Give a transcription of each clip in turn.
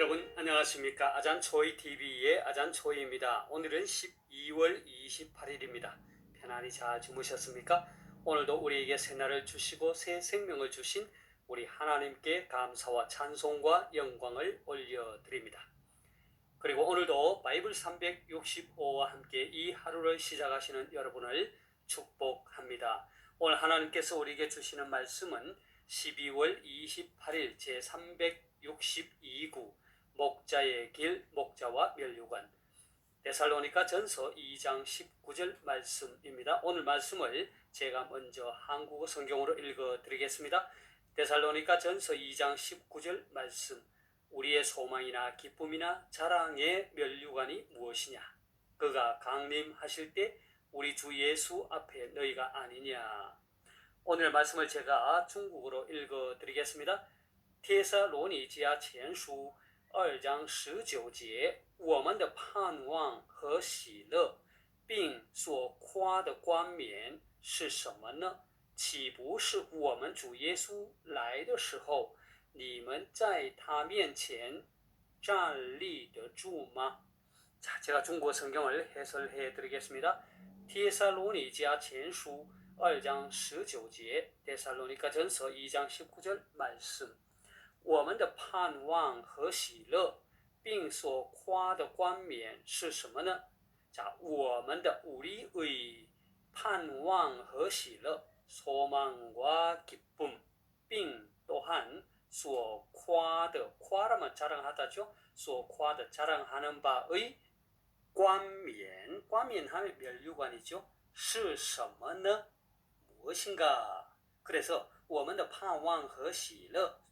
여러분 안녕하십니까 아잔초이 TV의 아잔초이입니다. 오늘은 12월 28일입니다. 편안히 잘 주무셨습니까? 오늘도 우리에게 새날을 주시고 새 생명을 주신 우리 하나님께 감사와 찬송과 영광을 올려드립니다. 그리고 오늘도 바이블 365와 함께 이 하루를 시작하시는 여러분을 축복합니다. 오늘 하나님께서 우리에게 주시는 말씀은 12월 28일 제 362구 목자의 길, 목자와 멸류관. 데살로니가 전서 2장 19절 말씀입니다. 오늘 말씀을 제가 먼저 한국어 성경으로 읽어 드리겠습니다. 데살로니가 전서 2장 19절 말씀. 우리의 소망이나 기쁨이나 자랑의 멸류관이 무엇이냐? 그가 강림하실 때 우리 주 예수 앞에 너희가 아니냐? 오늘 말씀을 제가 중국어로 읽어 드리겠습니다. 테살로니지아 전수 二章十九节，我们的盼望和喜乐，并所夸的冠冕是什么呢？岂不是我们主耶稣来的时候，你们在他面前站立得住吗？ 자, 제가 중국어 성경을 해설해 드리겠습니다. 티에살로니지아 전수 2장 19节, 데살로니가 전서 2장 19절 말씀. 我们的盼望和喜乐，并所夸的冠冕是什么呢？자, 我们的 우리의盼望和喜乐, 소망과 기쁨, 并 또한 所夸的 夸라면 자랑하다죠. 所夸的 자랑하는 바의冠冕,冠冕하면 멸류관이죠. 是什么呢? 무엇인가? 그래서 我们的盼望和喜乐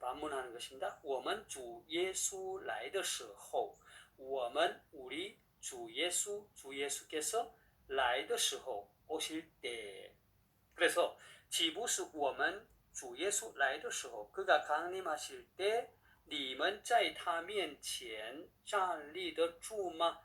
반문하는 것입니다. 我们主耶稣来的时候我们 우리 주 예수 주 예수께서 来的时候 오실 때 그래서 岂不是我们主耶稣来的时候 그가 강림하실 때 你们在他面前站立得住吗?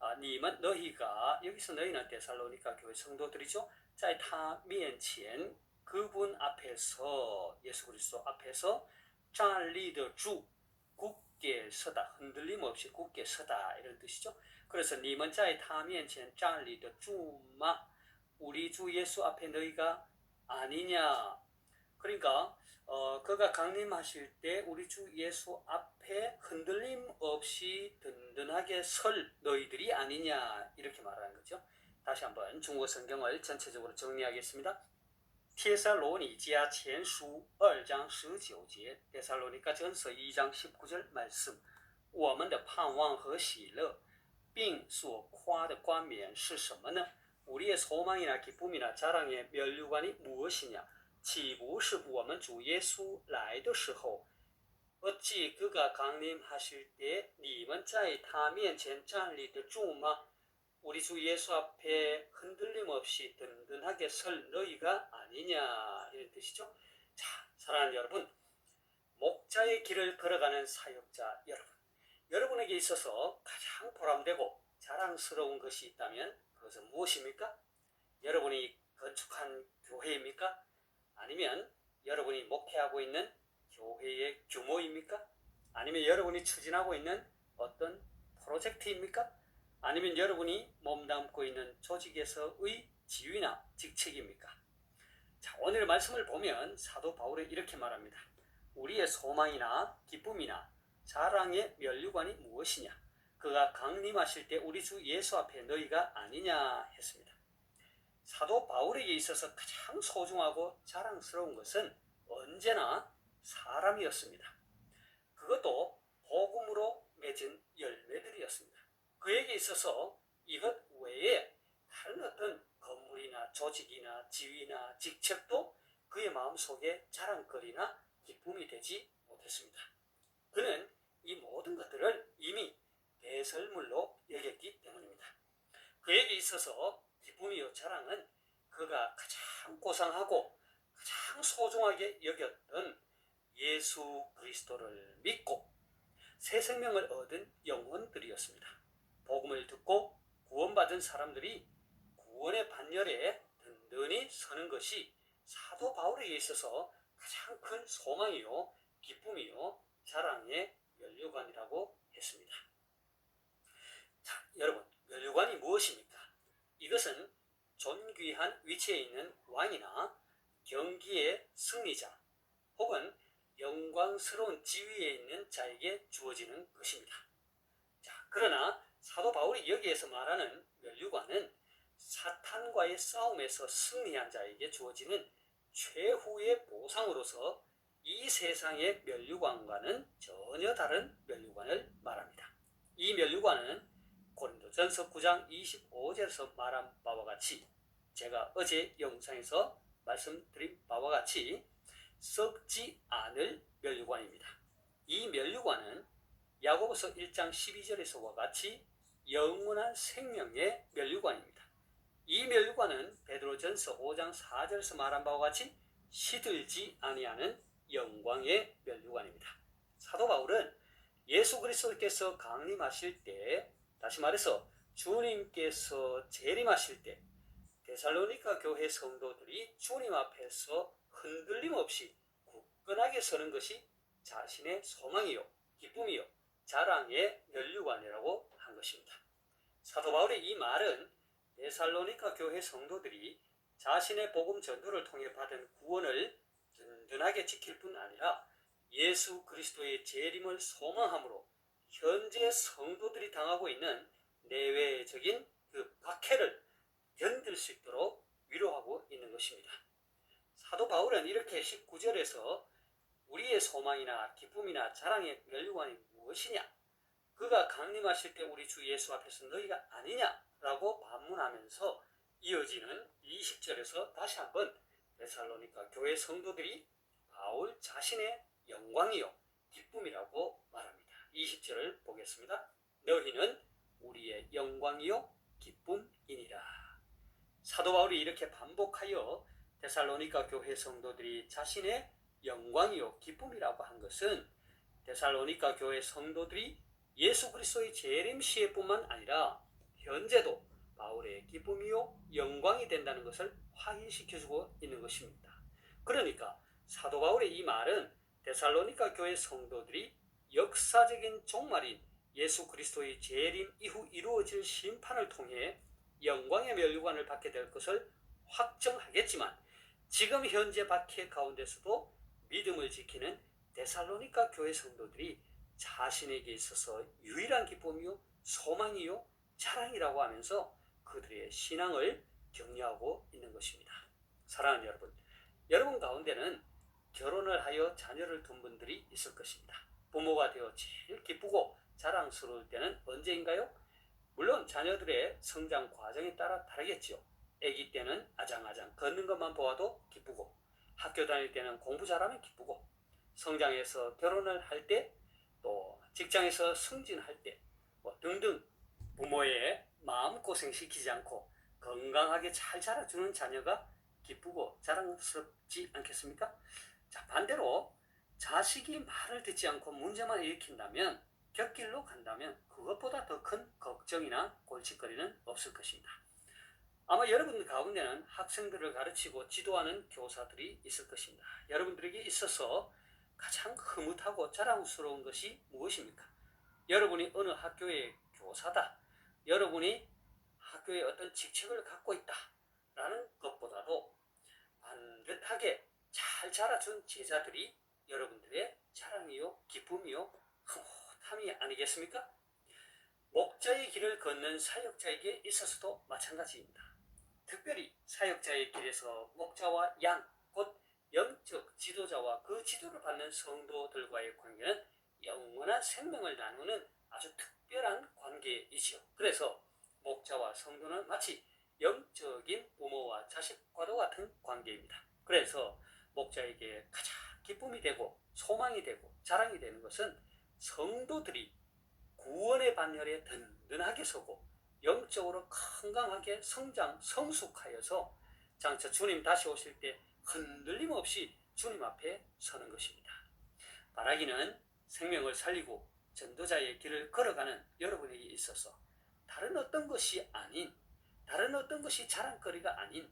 아, 你们 너희가 여기서 너희는 데살로니가 교회 성도들이죠. 在他面前 그분 앞에서 예수 그리스도 앞에서 站立得住 굳게 서다 흔들림 없이 굳게 서다 이런 뜻이죠. 그래서 你们在他面前站立得住吗? 우리 주 예수 앞에 너희가 아니냐? 그러니까 어, 그가 강림하실 때 우리 주 예수 앞에 흔들림 없이 든든하게 설 너희들이 아니냐 이렇게 말하는 거죠. 다시 한번 중국어 성경을 전체적으로 정리하겠습니다. 帖撒罗尼迦前书二章十九节，帖撒罗尼迦前书一章十九节 말씀，我们的盼望和喜乐，并所夸的冠冕是什么呢？ 우리의 소망이나 기쁨이나 자랑의 면류관이 무엇이냐? 岂不是我们主耶稣来的时候 어찌 그가 강림하실 때你们在他面前站立得住吗? 우리 주 예수 앞에 흔들림 없이 든든하게 설 너희가 아니냐 이런 뜻이죠. 자, 사랑하는 여러분, 목자의 길을 걸어가는 사역자 여러분, 여러분에게 있어서 가장 보람되고 자랑스러운 것이 있다면 그것은 무엇입니까? 여러분이 건축한 교회입니까? 아니면 여러분이 목회하고 있는 교회의 규모입니까? 아니면 여러분이 추진하고 있는 어떤 프로젝트입니까? 아니면 여러분이 몸담고 있는 조직에서의 지위나 직책입니까? 자, 오늘 말씀을 보면 사도 바울은 이렇게 말합니다. 우리의 소망이나 기쁨이나 자랑의 면류관이 무엇이냐? 그가 강림하실 때 우리 주 예수 앞에 너희가 아니냐 했습니다. 사도 바울에게 있어서 가장 소중하고 자랑스러운 것은 언제나 사람이었습니다. 그것도 복음으로 맺은 열매들이었습니다. 그에게 있어서 이것 외에 다른 어떤 건물이나 조직이나 지위나 직책도 그의 마음속에 자랑거리나 기쁨이 되지 못했습니다. 그는 이 모든 것들을 이미 배설물로 여겼기 있어서 기쁨이요 자랑은 그가 가장 고상하고 가장 소중하게 여겼던 예수 그리스도를 믿고 새 생명을 얻은 영혼들이었습니다. 복음을 듣고 구원받은 사람들이 구원의 반열에 든든히 서는 것이 사도 바울에게 있어서 가장 큰 소망이요, 기쁨이요, 자랑의 면류관이라고 했습니다. 자, 여러분, 면류관이 무엇입니까? 이것은 존귀한 위치에 있는 왕이나 경기의 승리자 혹은 영광스러운 지위에 있는 자에게 주어지는 것입니다. 자, 그러나 사도 바울이 여기에서 말하는 면류관은 사탄과의 싸움에서 승리한 자에게 주어지는 최후의 보상으로서 이 세상의 면류관과는 전혀 다른 면류관을 말합니다. 이 면류관은 고린도전서 9장 25절에서 말한 바와 같이 제가 어제 영상에서 말씀드린 바와 같이 썩지 않을 면류관입니다. 이 면류관은 야고보서 1장 12절에서와 같이 영원한 생명의 면류관입니다. 이 면류관은 베드로전서 5장 4절에서 말한 바와 같이 시들지 아니하는 영광의 면류관입니다. 사도 바울은 예수 그리스도께서 강림하실 때 다시 말해서 주님께서 재림하실 때 데살로니가 교회 성도들이 주님 앞에서 흔들림 없이 굳건하게 서는 것이 자신의 소망이요, 기쁨이요, 자랑의 면류관이라고 한 것입니다. 사도 바울의 이 말은 데살로니가 교회 성도들이 자신의 복음 전도를 통해 받은 구원을 든든하게 지킬 뿐 아니라 예수 그리스도의 재림을 소망함으로 현재 성도들이 당하고 있는 내외적인 그 박해를 견딜 수 있도록 위로하고 있는 것입니다. 사도 바울은 이렇게 19절에서 우리의 소망이나 기쁨이나 자랑의 면류관이 무엇이냐? 그가 강림하실 때 우리 주 예수 앞에서 너희가 아니냐라고 반문하면서 이어지는 20절에서 다시 한번 데살로니가 교회 성도들이 바울 자신의 영광이요 기쁨이라고 말합니다. 20절을 보겠습니다. 너희는 우리의 영광이요 기쁨이니라. 사도 바울이 이렇게 반복하여 데살로니가 교회 성도들이 자신의 영광이요 기쁨이라고 한 것은 데살로니가 교회 성도들이 예수 그리스도의 재림 시에뿐만 아니라 현재도 바울의 기쁨이요 영광이 된다는 것을 확인시켜주고 있는 것입니다. 그러니까 사도 바울의 이 말은 데살로니가 교회 성도들이 역사적인 종말인 예수 그리스도의 재림 이후 이루어질 심판을 통해 영광의 멸류관을 받게 될 것을 확정하겠지만 지금 현재 박해 가운데서도 믿음을 지키는 데살로니가 교회 성도들이 자신에게 있어서 유일한 기쁨이요 소망이요 자랑이라고 하면서 그들의 신앙을 격려하고 있는 것입니다. 사랑하는 여러분, 여러분 가운데는 결혼을 하여 자녀를 둔 분들이 있을 것입니다. 부모가 되어 제일 기쁘고 자랑스러울 때는 언제인가요? 물론 자녀들의 성장 과정에 따라 다르겠지요. 아기 때는 아장아장 걷는 것만 보아도 기쁘고 학교 다닐 때는 공부 잘하면 기쁘고 성장해서 결혼을 할 때 또 직장에서 승진할 때 뭐 등등 부모의 마음고생 시키지 않고 건강하게 잘 자라주는 자녀가 기쁘고 자랑스럽지 않겠습니까? 자, 반대로 자식이 말을 듣지 않고 문제만 일으킨다면 곁길로 간다면 그것보다 더 큰 걱정이나 골칫거리는 없을 것입니다. 아마 여러분 가운데는 학생들을 가르치고 지도하는 교사들이 있을 것입니다. 여러분들에게 있어서 가장 흐뭇하고 자랑스러운 것이 무엇입니까? 여러분이 어느 학교의 교사다. 여러분이 학교에 어떤 직책을 갖고 있다. 라는 것보다도 반듯하게 잘 자라준 제자들이 여러분들의 자랑이요, 기쁨이요, 흐뭇함이 아니겠습니까? 목자의 길을 걷는 사역자에게 있어서도 마찬가지입니다. 특별히 사역자의 길에서 목자와 양, 곧 영적 지도자와 그 지도를 받는 성도들과의 관계는 영원한 생명을 나누는 아주 특별한 관계이지요. 그래서 목자와 성도는 마치 영적인 부모와 자식과도 같은 관계입니다. 그래서 목자에게 가장 기쁨이 되고 소망이 되고 자랑이 되는 것은 성도들이 구원의 반열에 든든하게 서고 영적으로 건강하게 성장, 성숙하여서 장차 주님 다시 오실 때 흔들림 없이 주님 앞에 서는 것입니다. 바라기는 생명을 살리고 전도자의 길을 걸어가는 여러분에게 있어서 다른 어떤 것이 아닌 다른 어떤 것이 자랑거리가 아닌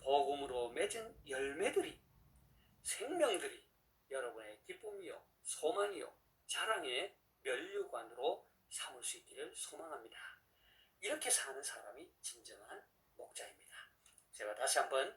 복음으로 맺은 열매들이 생명들이 여러분의 기쁨이요 소망이요 자랑의 면류관으로 삼을 수 있기를 소망합니다. 이렇게 사는 사람이 진정한 목자입니다. 제가 다시 한번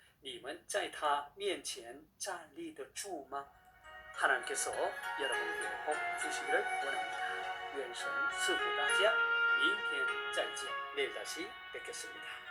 你们在他面前站立得住吗？ 하나님께서 여러분에게 복 주시기를 원합니다.愿神赐福大家，明天再见，내일 다시 뵙겠습니다.